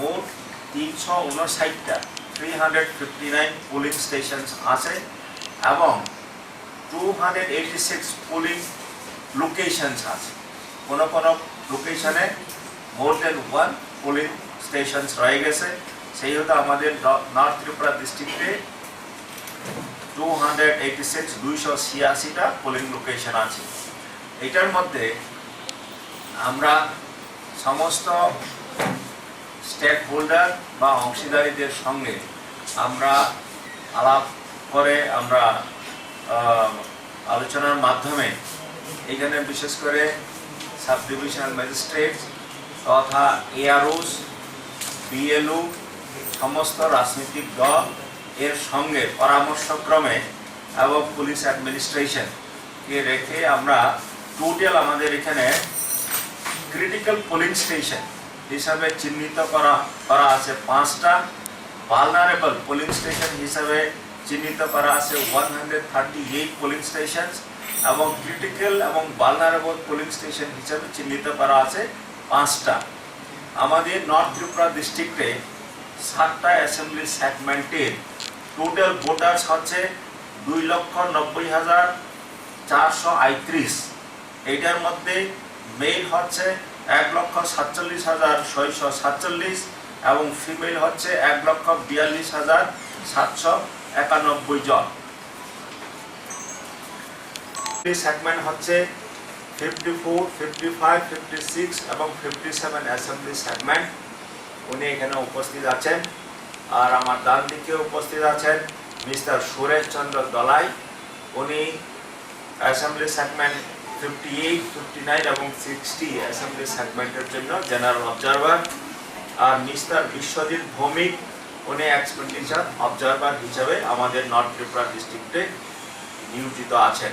মোট তিনশো উনষাটটা। Three hundred fifty nine polling station আছে এবং two hundred eighty six polling locations আছে। কোনো কোনো লোকেশনে more than one polling stations রয়ে গেছে। সেই হতো আমাদের নর্থ ত্রিপুরা ডিস্ট্রিক্টে টু হান্ড্রেড এইটি সিক্স দুইশো ছিয়াশিটা পোলিং লোকেশন আছে। এটার মধ্যে আমরা সমস্ত স্টেক হোল্ডার বা অংশীদারীদের সঙ্গে আমরা আলাপ করে আমরা আলোচনার মাধ্যমে এখানে বিশেষ করে সাব ডিভিশনাল ম্যাজিস্ট্রেট তথা এআরওস বিএলও সমস্ত রাজনৈতিক দল এর সঙ্গে পরামর্শক্রমে এবং পুলিশ অ্যাডমিনিস্ট্রেশন কে রেখে আমরা টোটাল আমাদের এখানে ক্রিটিক্যাল পোলিং স্টেশন হিসাবে চিহ্নিত করা করা আছে। পাঁচটা ভালনারেবল পোলিং স্টেশন হিসাবে চিহ্নিত করা আছে। One hundred thirty eight polling station এবং ক্রিটিক্যাল এবং ভালনারেবল পোলিং স্টেশন হিসাবে চিহ্নিত করা আছে পাঁচটা। আমাদের নর্থ ত্রিপুরা ডিস্ট্রিক্টে সাতটা অ্যাসেম্বলি সেগমেন্টের টোটাল ভোটার্স হচ্ছে দুই লক্ষ নব্বই হাজার চারশো আটত্রিশ। এইটার মধ্যে মেল হচ্ছে এক লক্ষ সাতচল্লিশ হাজার ছয়শো সাতচল্লিশ এবং ফিমেল হচ্ছে এক লক্ষ বিয়াল্লিশ হাজার সাতশো একানব্বই জন। সেগমেন্ট হচ্ছে fifty four fifty five fifty six এবং ফিফটি সেভেন অ্যাসেম্বলি সেগমেন্ট উনি এখানে উপস্থিত আছেন। আর আমার ডান দিকে উপস্থিত আছেন মিস্টার সুরেশ চন্দ্র দলাই। উনি অ্যাসেম্বলি সেগমেন্ট ফিফটি জন্য নিয়োজিত আছেন।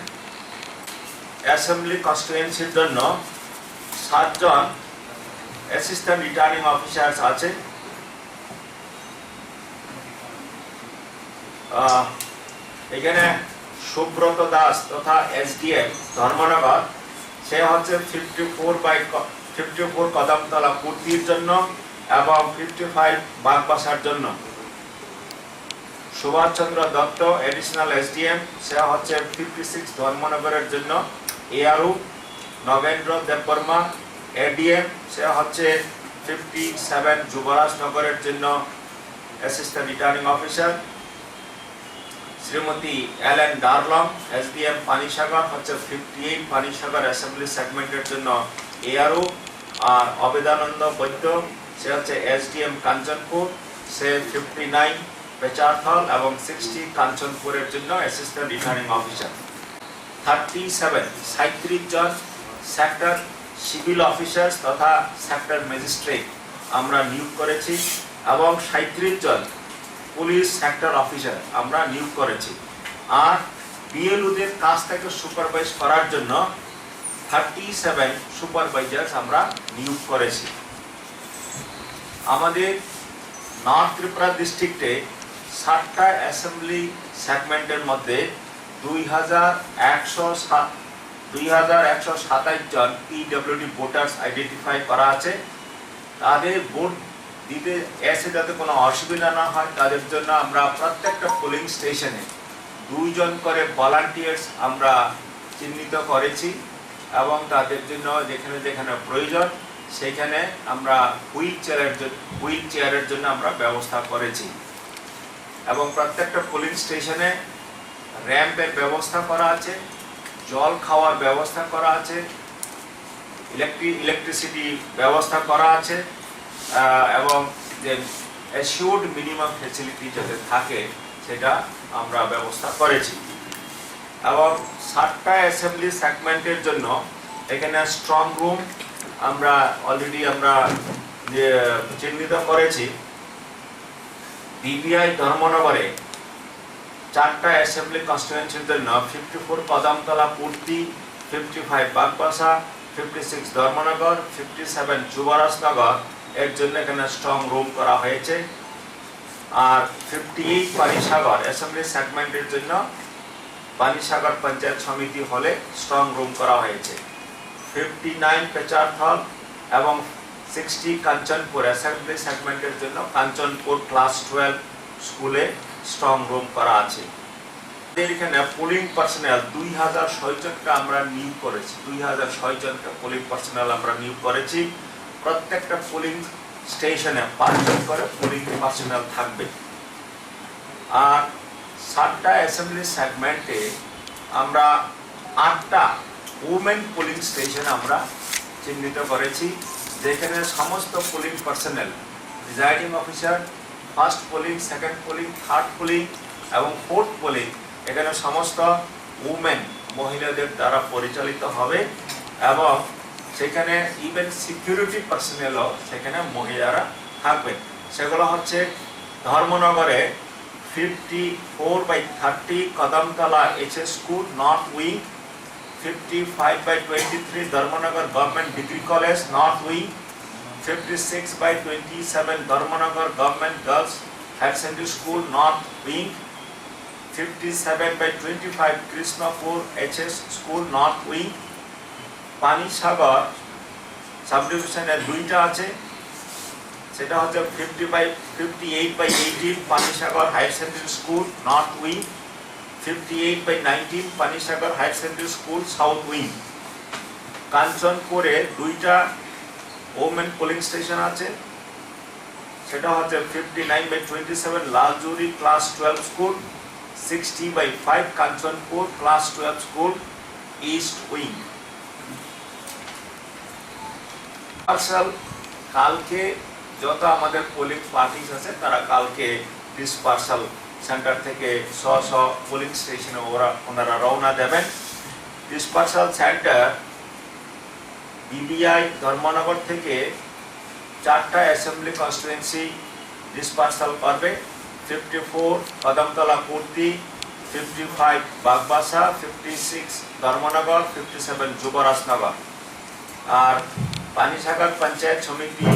জন্য সাতজন অ্যাসিস্ট্যান্ট রিটার্নিং অফিসার্স আছে। এখানে সুব্রত দাস তথা এসডিএম ধর্মনগর। সে হচ্ছে fifty four by fifty four Kadamtala পূর্তির জন্য এবং ফিফটি ফাইভ বাগবাসার জন্য। সুভাষচন্দ্র দত্ত এডিশনাল এসডিএম সে হচ্ছে ফিফটি সিক্স ধর্মনগরের জন্য। এআরও নগেন্দ্র দেববর্মা এডিএম সে হচ্ছে ফিফটি সেভেন যুবরাজনগরের জন্য assistant returning officer Shrimati L N Darlong, SDM Panisagar, হচ্ছে ফিফটি এইট পানিসাগর অ্যাসেম্বলি সেগমেন্টের জন্য এআরও আর অবেদানন্দ বৈদ্য, সে হচ্ছে এসডিএম কাঞ্চনপুর, সে ফিফটি নাইন পেচারথল এবং সিক্সটি কাঞ্চনপুরের জন্য assistant returning officer thirty seven সাঁত্রিশ জন সেক্টর সিভিল অফিসার্স তথা সেক্টর ম্যাজিস্ট্রেট আমরা নিয়োগ করেছি এবং সাঁত্রিশ জন পুলিশ সেক্টর অফিসার, আমরা নিয়োগ করেছি। আর বিএলওদের থেকে সুপারভাইজ করার জন্য থার্টি সেভেন সুপারভাইজার্স আমরা নিয়োগ করেছি। আমাদের নর্থ ত্রিপুরা ডিস্ট্রিক্টে ষাটটা অ্যাসেম্বলি সেগমেন্টের মধ্যে দুই হাজার একশো সাত, দুই হাজার একশো সাতাইশ জন পিডব্লিউডি ভোটার্স আইডেন্টিফাই করা আছে। তাদের ভোট দিতে এসে যাতে কোনো অসুবিধা না হয়, তাদের জন্য আমরা প্রত্যেকটা পোলিং স্টেশনে দুইজন করে ভলান্টিয়ার্স আমরা চিহ্নিত করেছি এবং তাদের জন্য যেখানে যেখানে প্রয়োজন, সেখানে আমরা হুইল চেয়ারের হুইল চেয়ারের জন্য আমরা ব্যবস্থা করেছি। এবং প্রত্যেকটা পোলিং স্টেশনে র্যাম্পের ব্যবস্থা করা আছে, জল খাওয়ার ব্যবস্থা করা আছে ইলেকট্রিক ইলেকট্রিসিটি ব্যবস্থা করা আছে। এবং যে অ্যাসিওর্ড মিনিমাম ফেসিলিটি যাতে থাকে, সেটা আমরা ব্যবস্থা করেছি। এবং সাতটা অ্যাসেম্বলি সেগমেন্টের জন্য এখানে স্ট্রং রুম আমরা অলরেডি আমরা চিহ্নিত করেছি। বিবিআই ধর্মনগরে চারটা অ্যাসেম্বলি কনস্টিটুয়েন্সির জন্য fifty four Kadamtala Purti fifty five Bagbasa fifty six Dharmanagar fifty seven Jubarajnagar এর জন্য এখানে স্ট্রং রুম করা হয়েছে। আর ফিফটি এইট পানিসাগর অ্যাসেম্বলি সেগমেন্টের জন্য পানিসাগর পঞ্চায়েত সমিতি হলে স্ট্রং রুম করা হয়েছে। ফিফটি নাইন পেচারথল এবং সিক্সটি কাঞ্চনপুর অ্যাসেম্বলি সেগমেন্টের জন্য কাঞ্চনপুর ক্লাস টুয়েলভ স্কুলে স্ট্রং রুম করা আছে। এখানে পোলিং পার্সোনাল দুই হাজার ছয় জনকে আমরা নিয়োগ করেছি। দুই হাজার ছয় জনকে পোলিং পার্সোনাল আমরা নিয়োগ করেছি। প্রত্যেকটা পোলিং স্টেশনে পাঁচজন করে পোলিং পার্সোনাল থাকবে। আর সাতটা অ্যাসেম্বলি সেগমেন্টে আমরা আটটা উমেন পোলিং স্টেশন আমরা চিহ্নিত করেছি, যেখানে সমস্ত polling personal presiding officer first polling second polling third polling এবং ফোর্থ পোলিং, এখানে সমস্ত উমেন মহিলাদের দ্বারা পরিচালিত হবে এবং সেখানে ইভেন সিকিউরিটি পার্সোনেলও সেখানে মহিলারা থাকবে। সেগুলো হচ্ছে ধর্মনগরে fifty four by thirty Kadamtala H S school north wing fifty five by twenty three Dharmanagar government degree college north wing fifty six by twenty seven Dharmanagar government girls higher secondary school north wing fifty seven by twenty five Krishnapur H S school north wing Panisagar সাবডিভিশনের দুইটা আছে। সেটা হচ্ছে fifty by fifty eight by eighteen Panisagar higher secondary school, north wing. Fifty eight by nineteen Panisagar higher secondary school, south wing. কাঞ্চনপুরে দুইটা women polling station আছে। সেটা হচ্ছে fifty nine by twenty seven Laljuri class twelve school sixty by five Kanchanpur class twelve school east wing পার্সাল। কালকে যত আমাদের polling parties আছে, তারা কালকে ডিসপার্সাল সেন্টার থেকে স্ব স্ব পোলিং স্টেশনে ওরা, ওনারা রওনা দেবেন। ডিসপার্সাল সেন্টার বিবিআই ধর্মনগর থেকে চারটা অ্যাসেম্বলি কনস্টিটুয়েন্সি ডিসপার্সাল করবে fifty four Kadamtala Kurti fifty five Bagbasa fifty six Dharmanagar fifty seven Jubarajnagar. আর পানিসাগর পঞ্চায়েত সমিতি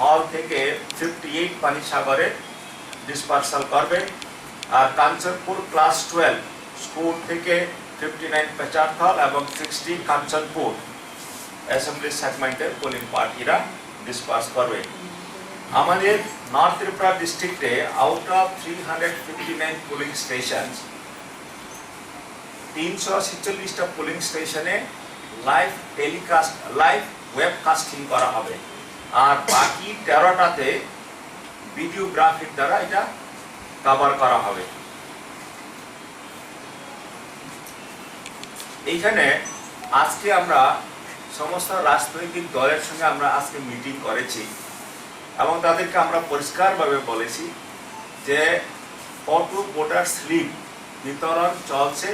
হল থেকে ফিফটি এইট পানিসাগরে ডিসপার্সাল করবে। আর কাঞ্চনপুর ক্লাস টুয়েলভ স্কুল থেকে ফিফটি নাইন পেচারথল এবং সিক্সটি কাঞ্চনপুর অ্যাসেম্বলি সেগমেন্টের পোলিং পার্টিরা ডিসপার্স করবে। আমাদের নর্থ ত্রিপুরা ডিস্ট্রিক্টে out of three hundred fifty nine polling station তিনশো ছেচল্লিশটা পোলিং স্টেশনে লাইভ টেলিকাস্ট লাইভ ওয়েবকাস্টিং করা হবে। আর বাকি তেরোটাতে ভিডিওগ্রাফির দ্বারা এটা কভার করা হবে। এইখানে আজকে আমরা সমস্ত রাজনৈতিক দলের সঙ্গে আমরা আজকে মিটিং করেছি এবং তাদেরকে আমরা পরিষ্কারভাবে বলেছি যে ফটো ভোটার স্লিপ বিতরণ চলছে,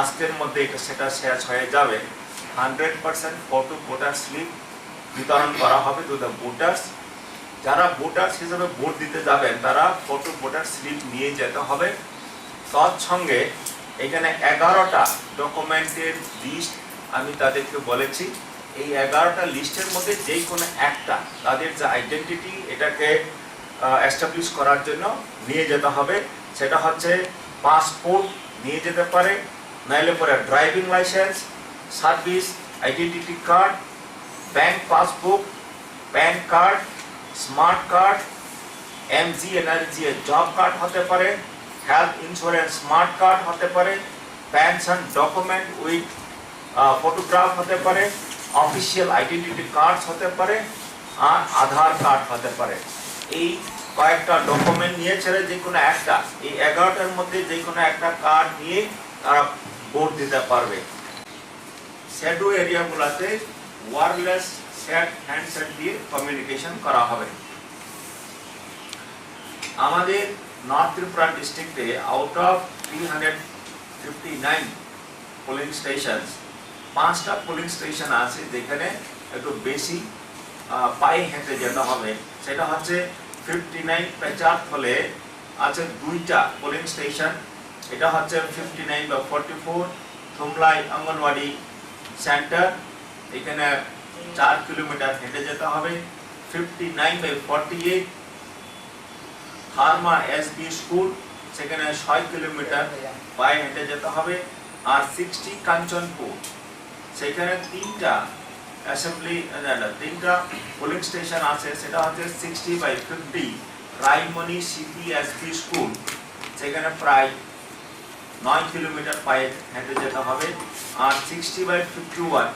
আজকের মধ্যে সেটা শেষ হয়ে যাবে। Hundred percent photo voter slip বিতরণ করা হবে টু দ্য ভোটার্স যারা ভোটার্স হিসেবে ভোট দিতে যাবেন, তারা ফটো ভোটার স্লিপ নিয়ে যেতে হবে। তৎসঙ্গে এখানে এগারোটা ডকুমেন্টের লিস্ট আমি তাদেরকে বলেছি। এই এগারোটা লিস্টের মধ্যে যে কোনো একটা, তাদের যে আইডেন্টিটি এটাকে এস্টাবলিশ করার জন্য নিয়ে যেতে হবে। সেটা হচ্ছে পাসপোর্ট নিয়ে যেতে পারে, নাইলে পরে driving licence service, identity card, bank passbook, pan card, smart card, MG NRG এর জব কার্ড হতে পারে, হেলথ ইন্স্যুরেন্স স্মার্ট কার্ড হতে পারে, পেনশন ডকুমেন্ট উইথ ফটোগ্রাফ হতে পারে, অফিসিয়াল আইডেন্টিটি কার্ড হতে পারে, আর আধার কার্ড হতে পারে। এই কয়েকটা ডকুমেন্ট নিয়ে ছেড়ে যে কোনো একটা, এই এগারোটার মধ্যে যে কোনো একটা কার্ড নিয়ে তারা ভোট দিতে পারবে। শ্যাডো এরিয়াগুলোতে ওয়ারলেস সেট হ্যান্ডসেট দিয়ে কমিউনিকেশন করা হবে। আমাদের নর্থ ত্রিপুরা ডিস্ট্রিক্টে out of three polling station পাঁচটা পোলিং স্টেশন আছে যেখানে একটু বেশি পায়ে হেঁটে যেতে হবে। সেটা হচ্ছে ফিফটি নাইন পেচার ফলে আছে দুইটা পোলিং স্টেশন এটা হচ্ছে ফিফটি নাইন বা forty four Thumlai anganwadi centre এখানে চার কিলোমিটার হেঁটে যেতে হবে fifty nine by forty eight Pharma S B school সেখানে ছয় কিলোমিটার পায়ে হেঁটে যেতে হবে, আর সিক্সটি কাঞ্চনপুর সেখানে তিনটা অ্যাসেম্বলি তিনটা পোলিং স্টেশন আছে, সেটা হচ্ছে sixty by fifty Raimani CPSP school সেখানে প্রায় নয় কিলোমিটার পায়ে হেঁটে যেতে হবে আর sixty by fifty one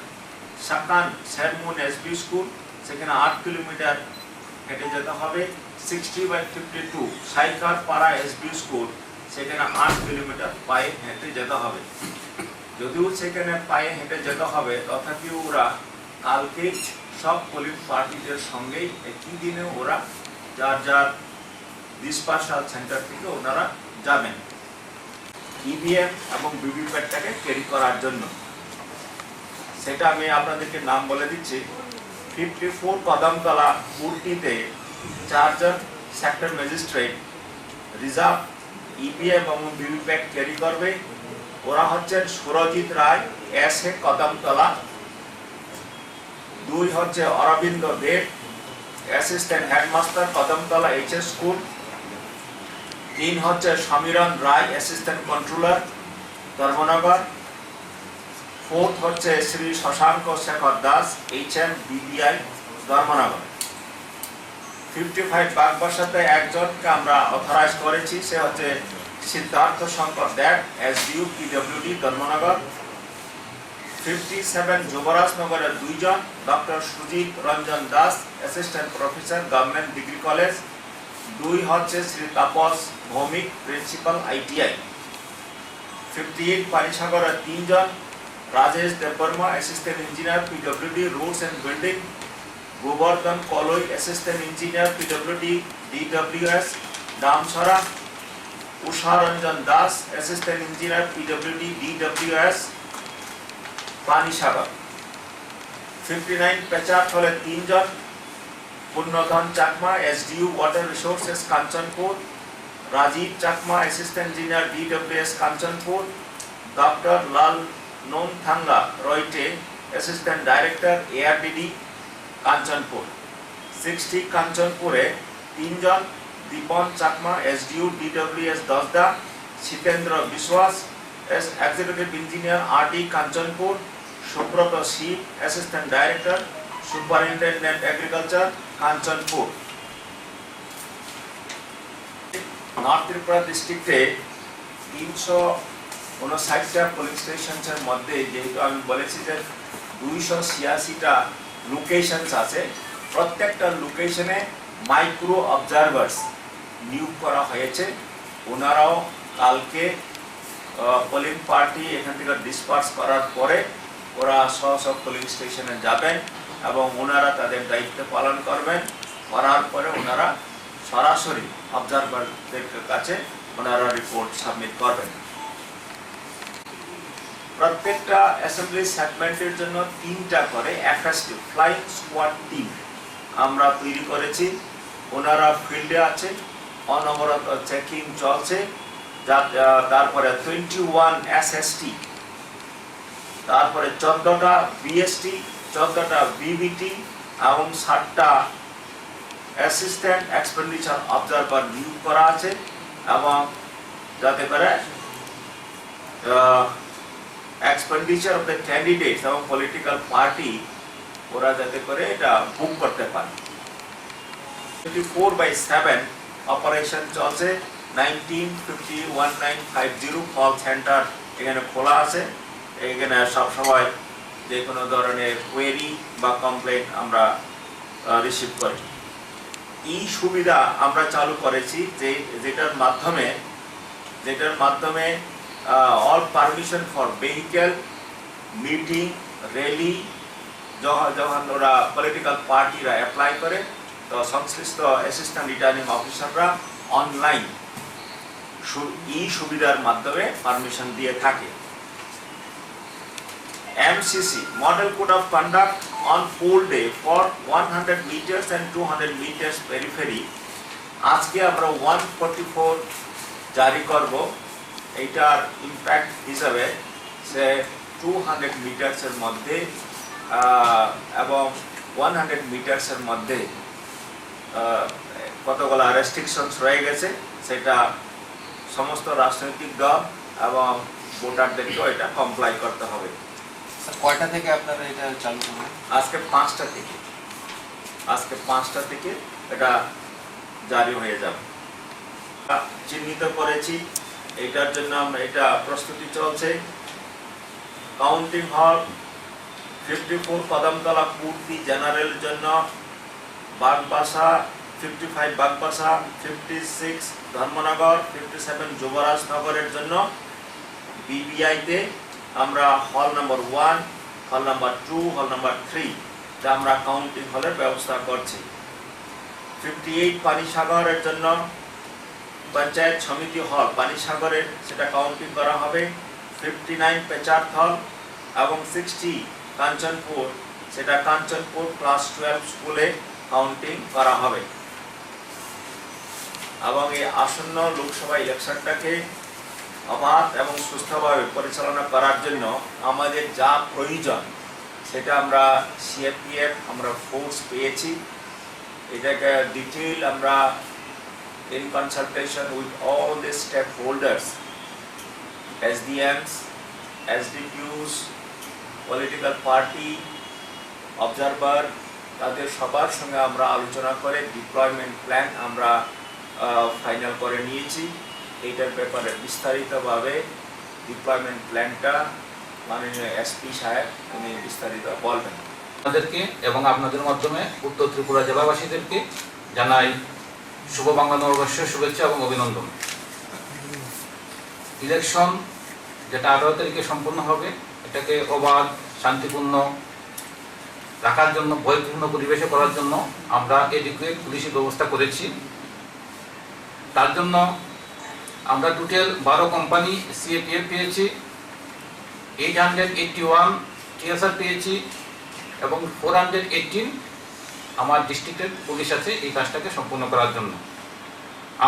Sakan Sarmun SB school, সেখানে আট কিলোমিটার হেঁটে যেতে হবে। Sixty by fifty two Saikar Para SB school, সেখানে আট কিলোমিটার পায়ে হেঁটে যেতে হবে। যদিও সেখানে পায়ে হেঁটে যেতে হবে, তথাপিও ওরা কালকে সব পোলিং পার্টিদের সঙ্গেই একই দিনে ওরা যার যার ডিসপার্সাল সেন্টার থেকে ওনারা যাবেন। ইভিএম এবং ভিভিপ্যাটটাকে ক্যারি করার জন্য। সেটা আমি আপনাদেরকে নাম বলে দিচ্ছি। ফিফটি ফোর কদমতলা উর্টিতে চারজন সেক্টর ম্যাজিস্ট্রেট রিজার্ভ ইভিএম এবং ভিভিপ্যাট ক্যারি করবে। ওরা হচ্ছেন সুরজিৎ রায় এস এ কদমতলা দুই হচ্ছে Arabinda Deb assistant headmaster Kadamtala H S school তিন হচ্ছে Samiran Roy assistant controller Dharmanagar. Fourth হচ্ছে Shri Shashanka Shekhar Das H M BBI Dharmanagar. Fifty five বাগবাসাতে একজনকে আমরা অথরাইজ করেছি, সে হচ্ছে Siddhartha Shankar Deb S due PWD Dharmanagar. Fifty seven যুবরাজনগরের দুইজন doctor Sujit Ranjan Das assistant professor government degree college দুই হচ্ছে Shri Tapas Bhowmik principal ITI. Fifty eight পানিসাগরের তিনজন, Rajesh Debbarma assistant engineer PWD roads and building Gobardhan Kalai assistant engineer PWD DWS Damchhara Usha Ranjan Das assistant engineer PWD DWS Panisagar. Fifty nine Pechar হলে তিনজন Purnadhan Chakma এসডিউ water resources Kanchanpur Rajib Chakma assistant engineer DWS Kanchanpur doctor Lal Nomthanga Royte assistant director ARDD Kanchanpur sixty কাঞ্চনপুরে তিনজন Dipan Chakma এসডিউ DWS Dasda Shitendra Biswas S executive engineer RD Kanchanpur Subrata Shib assistant director superintendent agriculture Kanchanpur north Tripura ডিস্ট্রিক্টে তিনশো উনষাটটা pulling স্টেশনের মধ্যে যেহেতু আমি বলেছি যে দুইশো ছিয়াশিটা লোকেশনস আছে, প্রত্যেকটা লোকেশনে মাইক্রো অবজারভার্স নিয়োগ করা হয়েছে। ওনারাও কালকে পোলিং পার্টি এখান থেকে ডিসপার্স করার পরে ওরা সব সব পোলিং স্টেশনে যাবেন। এবং ওনারা তাদের দায়িত্ব পালন করবেন। করার পরে ওনারা সরাসরি অবজারভারদের কাছে ওনারা রিপোর্ট সাবমিট করবেন। প্রত্যেকটা অ্যাসেম্বলি সেগমেন্টের জন্য তিনটা করে এফএসটি ফ্লাইং স্কোয়াড টিম আমরা তৈরি করেছি। ওনারা ফিল্ডে আছে, অনবরত চেকিং চলছে। তারপরে টোয়েন্টি ওয়ান এসএসটি তারপরে চোদ্দটা বিএসটি চোদ্দটা বিবিটি এবং ষাটটা অ্যাসিস্ট্যান্ট এক্সপেন্ডিচার অবজারভার নিয়োগ করা আছে এবং যাতে করে এক্সপেন্ডিচার অফ দ্য ক্যান্ডিডেট এবং পলিটিক্যাল পার্টি ওরা যাতে করে এটা বুক করতে পারে। Twenty four by seven operation চলছে nineteen fifty one nine five zero call centre এখানে খোলা আছে, এখানে সবসময় যে কোনো ধরনের কোয়েরি বা কমপ্লেন আমরা রিসিভ করি। এই সুবিধা আমরা চালু করেছি যে, যেটার মাধ্যমে যেটার মাধ্যমে all permission for vehicle meeting rally যখন যখন ওরা পলিটিক্যাল পার্টিরা অ্যাপ্লাই করে, তো সংশ্লিষ্ট অ্যাসিস্ট্যান্ট রিটার্নিং অফিসাররা অনলাইন এই সুবিধার মাধ্যমে পারমিশন দিয়ে থাকে। MCC Model Code of Conduct on poll day for 100 meters and 200 meters periphery. আজকে আমরা 144 জারি করব। এইটার ইম্প্যাক্ট হিসাবে সে 200 মিটারসের মধ্যে এবং 100 মিটারসের মধ্যে কতগুলো রেস্ট্রিকশনস রয়ে গেছে, সেটা সমস্ত রাজনৈতিক দল এবং ভোটারদেরকেও এটা কমপ্লাই করতে হবে। কয়টা থেকে আপনারা এটা চালু করবেন? আজকে পাঁচটা থেকে। আজকে পাঁচটা থেকে এটা জারি হয়ে যাবে। চিহ্নিত করেছি, এটার জন্য এটা প্রস্তুতি চলছে। কাউন্টিং হল ফিফটি ফোর কদমতলা পূর্তি জেনারেল জন্য Bagbasa fifty five Bagbasa fifty six Dharmanagar fifty seven যুবরাজনগরের জন্য বিবিআইতে আমরা hall number one, hall number two, hall number three আমরা কাউন্টিং হলের ব্যবস্থা করছি। ফিফটি এইট পানিসাগরের জন্য পঞ্চায়েত সমিতি হল পানিসাগরের সেটা কাউন্টিং করা হবে। ফিফটি নাইন পেচার হল এবং সিক্সটি কাঞ্চনপুর, সেটা কাঞ্চনপুর ক্লাস টুয়েলভ স্কুলে কাউন্টিং করা হবে। এবং এই আসন্ন লোকসভা ইলেকশনটাকে অবাধ এবং সুস্থভাবে পরিচালনা করার জন্য আমাদের যা প্রয়োজন সেটা আমরা সিএপিএফ আমরা ফোর্স পেয়েছি। এটাকে ডিটেল আমরা in consultation with all the stakeholders, SDMs, SDQs, political party, observer, তাদের সবার সঙ্গে আমরা আলোচনা করে ডিপ্লয়মেন্ট প্ল্যান আমরা ফাইনাল করে নিয়েছি। এইটার ব্যাপারে বিস্তারিতভাবে ডিপ্লয়মেন্ট প্ল্যানটা মাননীয় এসপি সাহেব উনি বিস্তারিত বলবেন। আপনাদেরকে এবং আপনাদের মাধ্যমে উত্তর ত্রিপুরা জেলাবাসীদেরকে জানাই শুভ বাংলা নববর্ষের শুভেচ্ছা এবং অভিনন্দন। ইলেকশন যেটা আঠারো তারিখে সম্পন্ন হবে, এটাকে অবাধ, শান্তিপূর্ণ রাখার জন্য, ভয়পূর্ণ পরিবেশে করার জন্য আমরা এদিকে পুলিশি ব্যবস্থা করেছি। তার জন্য আমরা টোটাল বারো কোম্পানি সিএপিএফ পেয়েছি eight hundred eighty one TSR পেয়েছি এবং ফোর হান্ড্রেড এইটিন আমার ডিস্ট্রিক্টের পুলিশ আছে এই কাজটাকে সম্পূর্ণ করার জন্য।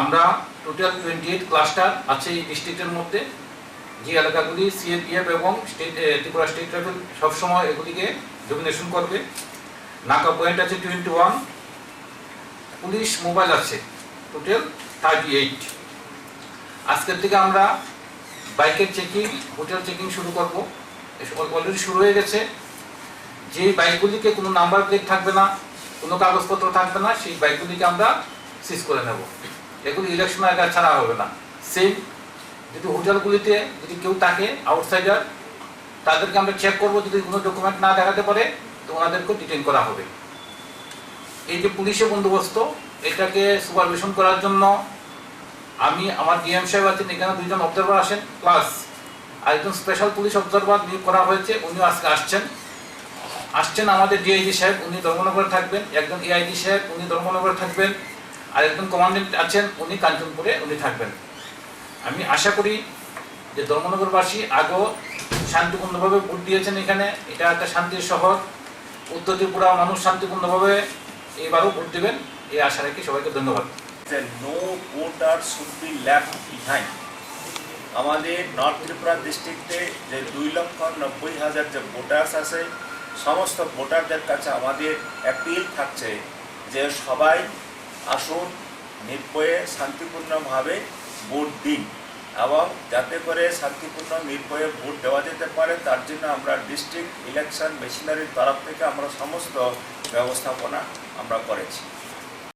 আমরা টোটাল টোয়েন্টি এইট ক্লাস্টার আছে এই ডিস্ট্রিক্টের মধ্যে। যে এলাকাগুলি সিএপিএফ এবং স্টেট ত্রিপুরা স্টেট লেভেল সবসময় এগুলিকে ডমিনেশন করবে। নাকা পয়েন্ট আছে টোয়েন্টি ওয়ান পুলিশ মোবাইল আছে টোটাল থার্টি এইট আজকের থেকে আমরা বাইকের চেকিং হোটেল চেকিং শুরু করব। অলরেডি শুরু হয়ে গেছে। যে বাইকগুলিকে কোনো নাম্বার প্লেট থাকবে না, কোনো কাগজপত্র থাকবে না, সেই বাইকগুলিকে আমরা সিজ করে নেব। এগুলি ইলেকশন আগে ছাড়া হবে না। সেম যদি হোটেলগুলিতে যদি কেউ থাকে আউটসাইডার তাদেরকে আমরা চেক করব, যদি কোনো ডকুমেন্ট না দেখাতে পারে, তো ওনাদেরকে ডিটেন করা হবে। এই যে পুলিশের বন্দোবস্ত, এটাকে সুপারভিশন করার জন্য আমি আমার ডিএম সাহেব আছেন, এখানে দুইজন অবজারভার আসেন প্লাস আরেকজন স্পেশাল পুলিশ অবজারভার নিয়োগ করা হয়েছে, উনিও আজকে আসছেন। আসছেন আমাদের ডিআইজি সাহেব, উনি ধর্মনগরে থাকবেন, একজন এআইজি সাহেব, উনি ধর্মনগরে থাকবেন আর একজন কমান্ডেন্ট আছেন, উনি কাঞ্চনপুরে উনি থাকবেন। আমি আশা করি যে ধর্মনগরবাসী আগেও শান্তিপূর্ণভাবে ভোট দিয়েছেন এখানে, এটা একটা শান্তির শহর, উত্তর ত্রিপুরা মানুষ শান্তিপূর্ণভাবে এবারও ভোট দেবেন, এই আশা রাখি সবাইকে ধন্যবাদ। That no voter should be left behind. আমাদের নর্থ ত্রিপুরা ডিস্ট্রিক্টে যে দুই লক্ষ নব্বই হাজার যে ভোটার্স আছে, সমস্ত ভোটারদের কাছে আমাদের অ্যাপিল থাকছে যে সবাই আসুন, নির্ভয়ে, শান্তিপূর্ণভাবে ভোট দিন এবং যাতে করে শান্তিপূর্ণ, নির্ভয়ে ভোট দেওয়া যেতে পারে, তার জন্য আমরা ডিস্ট্রিক্ট ইলেকশন মেশিনারির তরফ থেকে আমরা সমস্ত ব্যবস্থাপনা আমরা করেছি